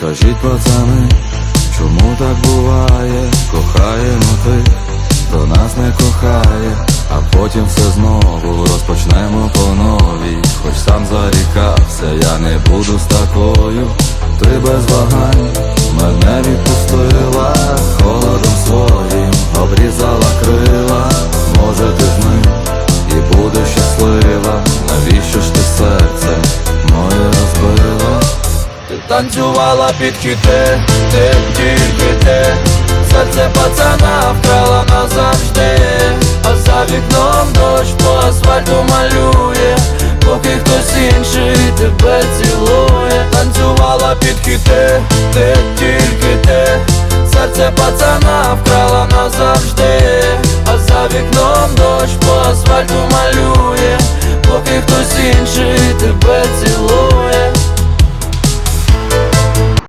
Скажіть, пацани, чому так буває? Кохаємо ти, хто нас не кохає, а потім все знову розпочнемо по новій. Хоч сам зарікався, я не буду з такою. Ти без вагань мене відпустила танцювала під хіти, ти тільки ти Серце пацана вкрала назавжди А за вікном дощ по асфальту малює. Поки хтось інший тебе цілує. Танцювала під хіти, ти тільки ти Серце пацана вкрала назавжди А за вікном дощ по асфальту малює. Поки хтось інший тебе цілує